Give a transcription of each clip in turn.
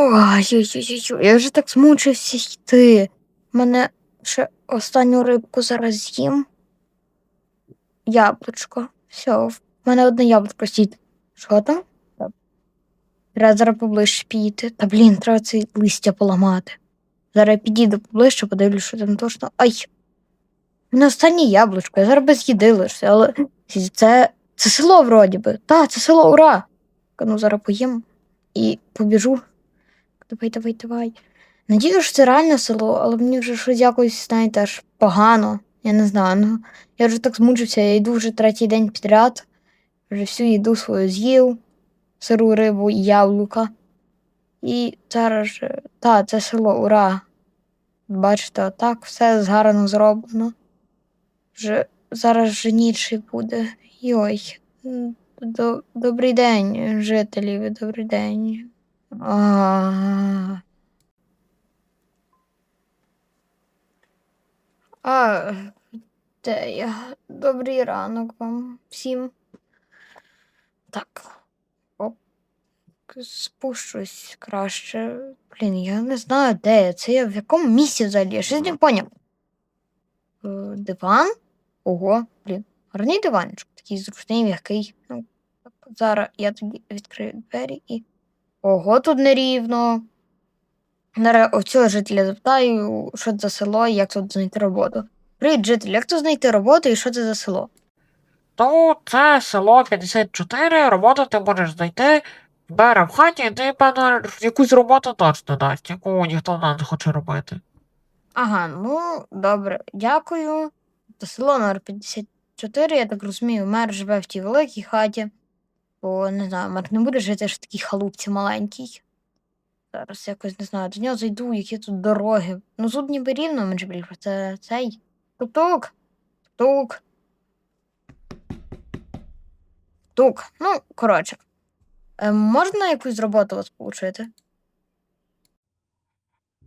Ой-ой-ой, я вже так змучився йти. Мене ще останню рибку зараз з'їм. Яблучко. Все, в мене одне яблучко сіть. Що там? Треба зараз поближче підійти. Та блін, треба це листя поламати. Зараз я підійду поближче, подивлюсь, що там точно. Ай! Мене останнє яблучко, я зараз без їди лишся, але це, це село вроді би. Та, це село, ура! Ну, зараз поїм і побіжу. Давай, давай, давай. Надію, що це реальне село, але мені вже щось якось, знаєте, аж погано. Я не знаю. Ну, я вже так змучився, я йду вже третій день підряд. Вже всю їду свою з'їв, сиру рибу і яблука. І зараз же, та, це село, ура. Бачите, отак все гарно зроблено. Вже зараз же ніч буде. Йой. до- Добрий день, жителі, добрий день. А, а де я? Добрий ранок вам всім. Так. Оп. Спущусь краще. Блін, я не знаю, де я. Це я в якому місці взагалі? Я щось не поняв. Е, Диван? Ого, блін. Гарний диванчик, такий зручний, м'який. Ну, зараз я тоді відкрию двері і. Ого, тут нерівно. Оцього жителя запитаю, що це за село і як тут знайти роботу. Привіт, житель, як тут знайти роботу і що це за село? Тут це село 54, роботу ти можеш знайти мера в хаті, і ти, певно, якусь роботу точно дасть, яку ніхто не хоче робити. Ага, ну добре, дякую. Це село номер 54, я так розумію, мер живе в тій великій хаті. Бо не знаю, мер не буде жити ж в такій халупці маленькій. Зараз якось не знаю, до нього зайду, які тут дороги. Ну тут ніби рівно, менше. Це цей. Тук-тук. Тук. Тук. Ну, коротше. Е, можна якусь роботу вас получити?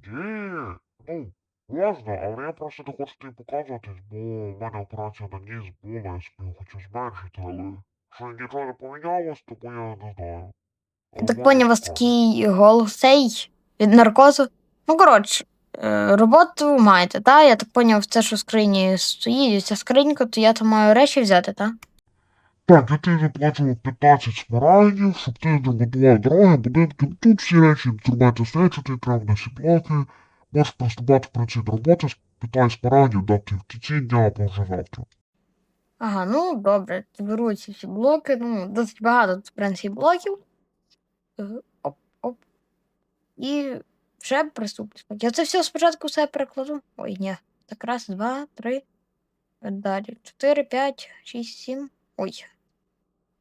Ні, ну, можна, але я просто не хочу тобі показуватись, бо в мене операція на ніс була, я хочу зменшити, але що нічого не помінялось, тому я не знаю. Я так поняв, у вас такий голос цей від наркозу. Ну, коротше, е, роботу маєте, та? Я так поняв, це, що в скрині стоїть, ця скринька, то я там маю речі взяти, та? Так, я тобі заплачував 15 смарагдів, щоб ти добудував дороги, будинки, тут всі речі, інструменти стоять, що тобі на всі блоки. Можеш приступати в до роботи, з 15 смарагдів дати в кінці дня або вже завтра. Ага, ну добре, беру ці всі блоки, ну, досить багато в принципі, блоків. Е, Оп, оп. І вже приступлю. Так, Я це все спочатку все перекладу. Ой, ні. Так, раз, два, три. Далі. Чотири, п'ять, шість, сім. Ой.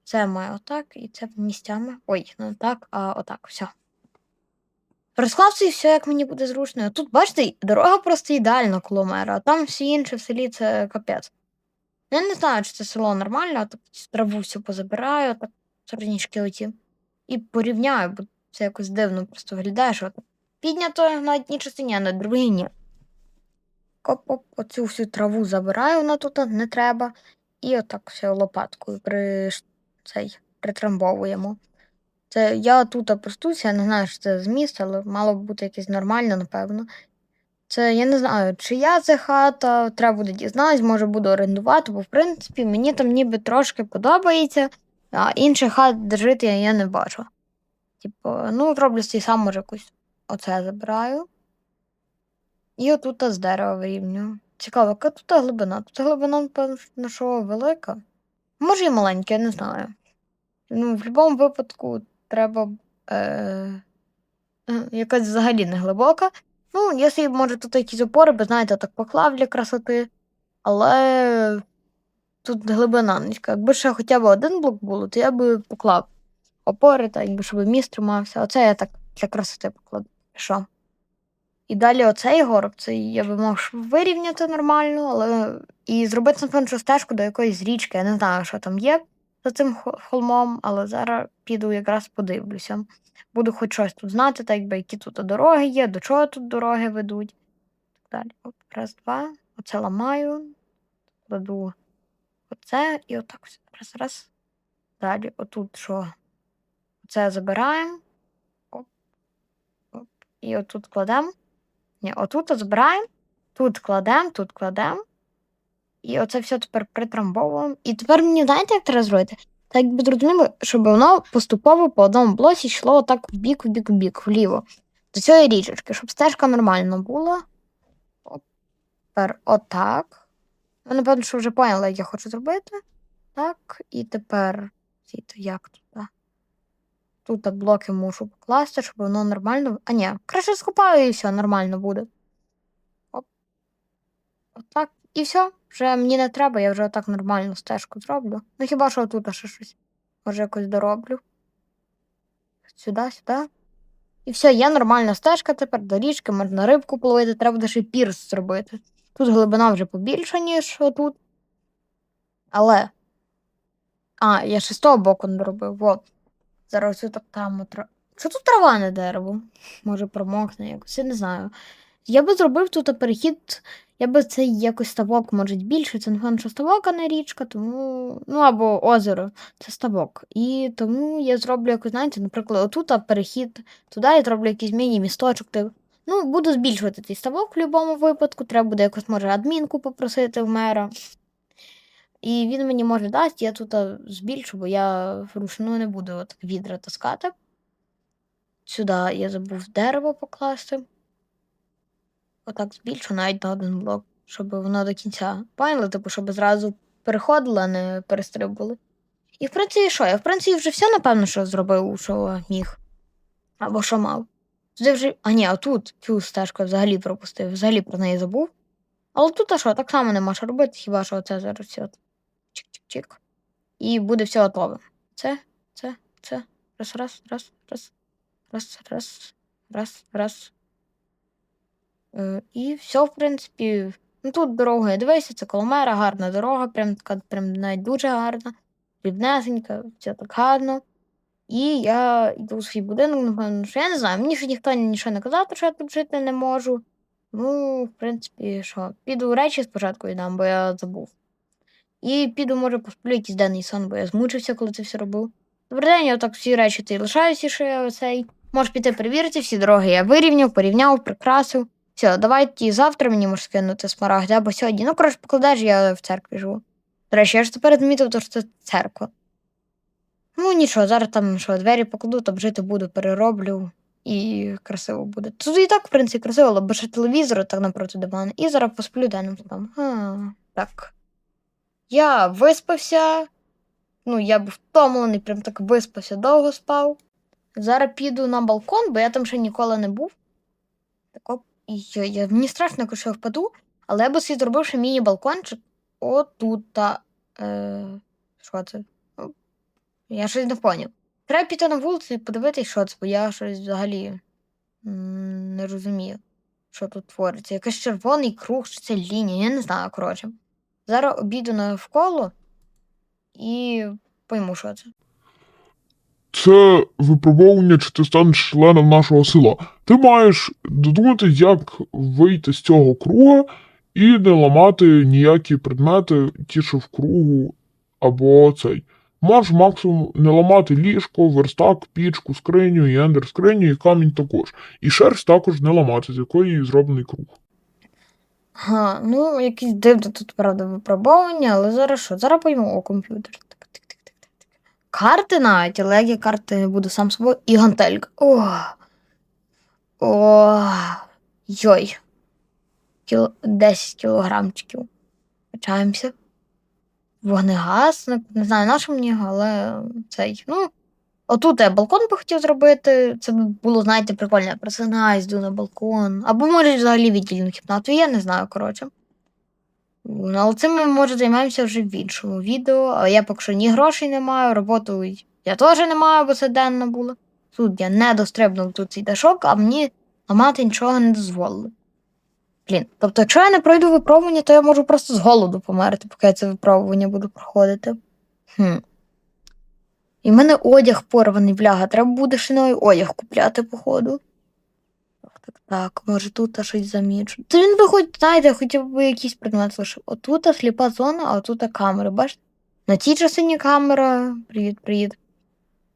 Це має отак, і це місцями. Ой, не так, а отак, все. Розклав це і все, як мені буде зручно. Тут, бачите, дорога просто ідеальна коло мера, а там всі інші в селі це капець. Я не знаю, чи це село нормально, а так траву всю позабираю, так сорнічки оті. І порівняю, бо це якось дивно просто виглядає, що піднято на одній частині, а на другій ні. Оп-оп, оцю всю траву забираю, вона тут не треба. І отак все лопаткою при, цей, притрамбовуємо. Це я тут простуся, я не знаю, що це зміст, але мало б бути якесь нормальне, напевно. Це я не знаю, чия це хата, треба буде дізнатись, може буду орендувати, бо в принципі мені там ніби трошки подобається, а інших хат де жити я, не бачу. Типу, ну, роблю цей сам, може, якусь оце забираю. І отут з дерева вирівнюю. Цікаво, яка тут глибина? Тут глибина, що велика. Може і маленька, я не знаю. Ну, в будь-якому випадку треба е, е, якась взагалі не глибока. Ну, я собі, може, тут якісь опори, бо знаєте, так поклав для красоти, але тут глибина низька. Якби ще хоча б один блок було, то я би поклав опори, так, якби щоб міст тримався. Оце я так для красоти покладу. Що? І далі оцей горб, цей я би мав вирівняти нормально, але і зробити, напевно, стежку до якоїсь річки. Я не знаю, що там є за цим холмом, але зараз піду якраз подивлюся. Буду хоч щось тут знати, так якби які тут дороги є, до чого тут дороги ведуть. Так далі. Оп, раз, два. Оце ламаю, кладу оце і отак. все. Раз, раз. Далі, отут що? Оце забираємо. Оп. І отут кладемо. Ні, отут збираємо, тут кладемо, тут кладемо. І оце все тепер притрамбовуємо. І тепер мені знаєте, як треба зробити? Так якби зрозуміло, щоб воно поступово по одному блоці йшло отак в бік, в бік, в бік, вліво. До цієї річечки, щоб стежка нормально була. От. Тепер отак. Ви, напевно, що вже поняли, як я хочу зробити. Так, і тепер. Як тут? Тут блоки мушу покласти, щоб воно нормально. А ні, краще скопаю і все, нормально буде. Оп. Отак. І все. Вже мені не треба, я вже отак нормально стежку зроблю. Ну хіба що тут ще щось. Може якось дороблю. Сюди, сюди. І все, є нормальна стежка тепер до річки, можна рибку половити, треба буде ще пірс зробити. Тут глибина вже побільша, ніж отут. Але. А, я ще з того боку не робив. От. Зараз тут там. Що тут трава не дерево? Може промокне якось, я не знаю. Я би зробив тут перехід. Я би цей якось ставок, може, більше. Це напевно, що ставок, а не річка, тому. Ну або озеро, це ставок. І тому я зроблю якось, знаєте, наприклад, отут перехід туди я зроблю якийсь міні-місточок. Типу. Ну, буду збільшувати цей ставок в будь-якому випадку. Треба буде якось, може, адмінку попросити в мера. І він мені може дасть, я тут збільшу, бо я вручну не буду от відра таскати. Сюди я забув дерево покласти. Отак збільшу навіть на один блок, щоб воно до кінця панило, типу, щоб зразу переходило, а не перестрибували. І в принципі, що? Я в принципі вже все, напевно, що зробив, що міг. Або що мав. Туди вже. А ні, а тут цю стежку я взагалі пропустив, взагалі про неї забув. Але тут а що, так само нема що робити, хіба що оце зараз все. Чик-чик-чик. І буде все готове. Це, це, це. Раз, раз, раз, раз. Раз, раз, раз, раз. Е, і все, в принципі. Ну тут дорога, я дивився, це Коломера, гарна дорога, прям така, прям навіть дуже гарна, рівнесенька, все так гарно. І я йду у свій будинок, напевно, що я не знаю, мені ще ніхто нічого не казав, що я тут жити не можу. Ну, в принципі, що, піду речі спочатку віддам, бо я забув. І піду, може, посплю якийсь денний сон, бо я змучився, коли це все робив. Добрий день, я отак всі речі ти лишаюся, що я оцей. Можеш піти перевірити, всі дороги я вирівняв, порівняв, прикрасив. Все, давай ті завтра мені можеш скинути смарагди, або сьогодні. Ну, коротше, покладеш, я в церкві живу. До речі, я ж тепер відмітив, то, що це церква. Ну, нічого, зараз там що, двері покладу, там жити буду, перероблю і красиво буде. Тут і так, в принципі, красиво, але ще телевізор так напроти до мене. І зараз посплю денним сном. А, так. Я виспався. Ну, я був втомлений, прям так виспався, довго спав. Зараз піду на балкон, бо я там ще ніколи не був. Так оп, і я, я, мені страшно, якщо я впаду, але я би собі зробив ще міні-балкончик. Отут. та, Е, що це? Ну, Я щось не поняв. Треба піти на вулицю і подивитись, що це, бо я щось взагалі не розумію, що тут твориться. Якийсь червоний круг, чи це лінія, я не знаю, коротше. Зараз обійду навколо і пойму, що це. Це випробовування, чи ти станеш членом нашого села. Ти маєш додуматись, як вийти з цього круга і не ламати ніякі предмети, ті, що в кругу, або цей. Можеш максимум не ламати ліжко, верстак, пічку, скриню, і ендер скриню, і камінь також. І шерсть також не ламати, з якої зроблений круг. Ага, ну якісь дивне тут, правда, випробовування, але зараз що? Зараз пойму о комп'ютер. Так, так, так, так, так. Карти навіть, але я карти буду сам собою. І гантелька. О. О. Йой. Кіло... 10 кілограмчиків. Качаємося. Вогнегасник. Не знаю, на що мені, але цей. Ну, отут я балкон би хотів зробити. Це було, знаєте, прикольно. Я просинаюсь, йду на балкон. Або може взагалі віддільну кімнату, я не знаю, коротше. Ну, Але цим ми, може, займаємося вже в іншому відео. А я поки що ні грошей не маю, роботу я теж не маю, бо це денно було. Тут я не дострибнув тут цей дашок, а мені ламати нічого не дозволили. Блін, тобто, якщо я не пройду випробування, то я можу просто з голоду померти, поки я це випробування буду проходити. Хм. І в мене одяг порваний, бляга, треба буде новий одяг купляти, походу. Так, так, може тут щось замічу. Та він би знаєте, хоча б якийсь предмет лишив. Отут сліпа зона, а отут камера, бачите? На тій частині камера. Привіт, привіт.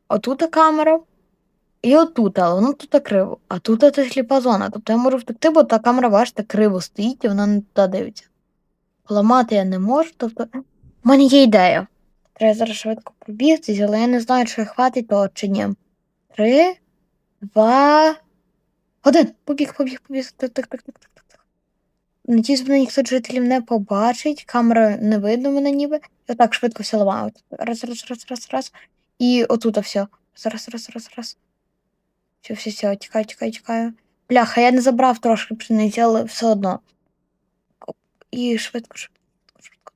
Отут камера. і отут, але воно тут криво. А тут це сліпа зона. Тобто я можу втекти, бо та камера, бачите, криво стоїть і вона не туди дивиться. Поламати я не можу, тобто. У мене є ідея. Треба зараз швидко пробігтись, але я не знаю, чи хватить того чи ні. Три, два, один. Побіг, побіг, побіг. Так. Надіюсь, мене ніхто жителів не побачить, камера не видно мене ніби. І отак швидко все ламаю. Раз, раз, раз, раз, раз. І отут все. Раз, раз, раз, раз. Все, все, все, тікаю, тікаю, тікаю. Бляха, я не забрав трошки пшениці, але все одно. І швидко, швидко, швидко.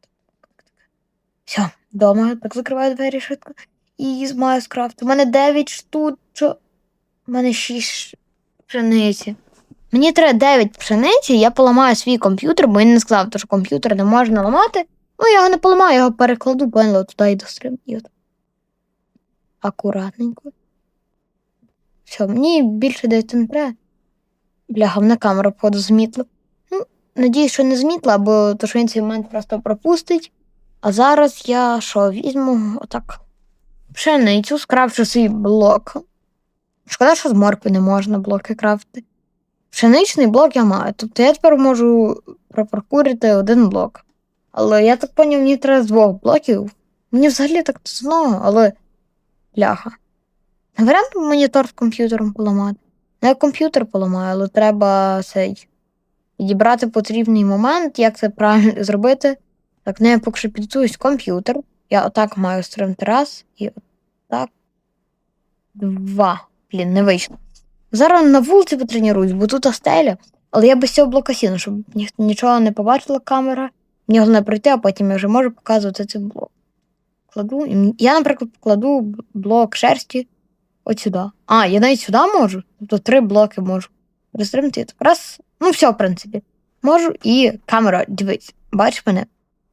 Все, вдома. Так закриваю двері швидко. І маю скрафт. У мене 9 штук. У мене 6 пшениці. Мені треба 9 пшениці, я поламаю свій комп'ютер, бо він не сказав, що комп'ютер не можна ламати. Ну, я його не поламаю, я його перекладу, поняла, туди і до стрим. Акуратненько. Все, мені більше десь не треба. Бляха, мене камера походу змітла. Ну, надіюсь, що не змітла, бо то, що він цей момент просто пропустить. А зараз я що, візьму отак. Пшеницю, скрафчу свій блок. Шкода, що з моркви не можна блоки крафти. Пшеничний блок я маю. Тобто я тепер можу пропаркурити один блок. Але я так поняв, мені треба двох блоків. Мені взагалі так з одного, але бляха. Не варіант монітор з комп'ютером поламати. Не комп'ютер поламаю, але треба цей. Відібрати потрібний момент, як це правильно зробити. Так, не я поки що підготуюсь комп'ютер. Я отак маю стримити раз і отак. Два. Блін, не вийшло. Зараз на вулиці потренуюсь, бо тут стеля, але я без цього блока сіну, щоб ніхто нічого не побачила камера. Мені головне пройти, а потім я вже можу показувати цей блок. Кладу. Я, наприклад, кладу блок шерсті от сюди. А, я навіть сюди можу. Тобто три блоки можу. Розтримати. Раз. Ну, все, в принципі. Можу. І камера, дивись, бачиш мене?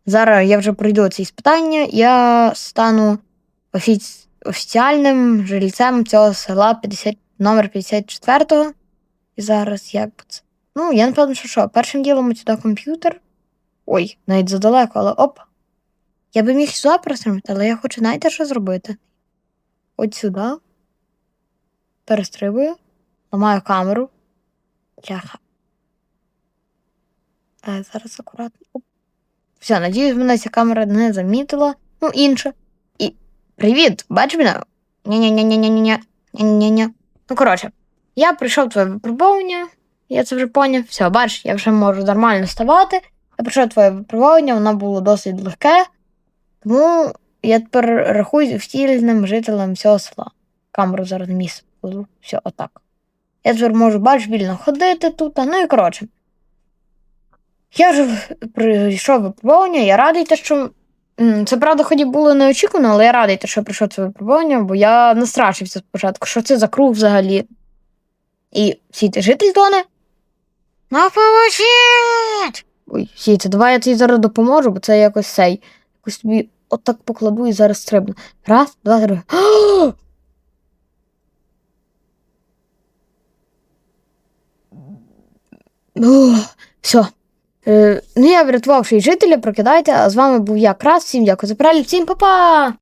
Зараз я вже пройду ці іспитання, я стану офіц... офіціальним жильцем цього села 50... номер 54. І зараз як би це. Ну, я напевно, що що, першим ділом сюди комп'ютер. Ой, навіть задалеко, але оп. Я би міг сюди перестрибнути, але я хочу, знаєте, що зробити? От сюди. Перестрибую, ламаю камеру. Бляха. Е, зараз акуратно. Оп. Все, надіюсь, мене ця камера не замітила. Ну, інше. Привіт! Бачиш мене? Ні-ні-ні-ні-ні-ні. Ні-ні-ні. Ну, коротше, я прийшов твоє випробування, я це вже поняв. Все, бачиш, я вже можу нормально ставати. Я прийшов твоє випробування, воно було досить легке. Тому я тепер рахую втільним жителем цього села. Камеру зараз місце. Все, отак. Я тепер можу, бачиш, вільно ходити тут. Ну і коротше. Я вже прийшов випробування, я радий те, що. Це правда, хоч і було неочікувано, але я радий що я прийшов це випробування, бо я настрашився спочатку, що це за круг взагалі. І всі ті житель зони. На поможіть! Ой, сіться, давай я тобі зараз допоможу, бо це якось сей. Якось тобі отак покладу і зараз стрибну. Раз, два, три. Все. Е, ну, я врятував жителя, прокидайте, а з вами був я, Крас, всім дякую за перегляд, всім па-па!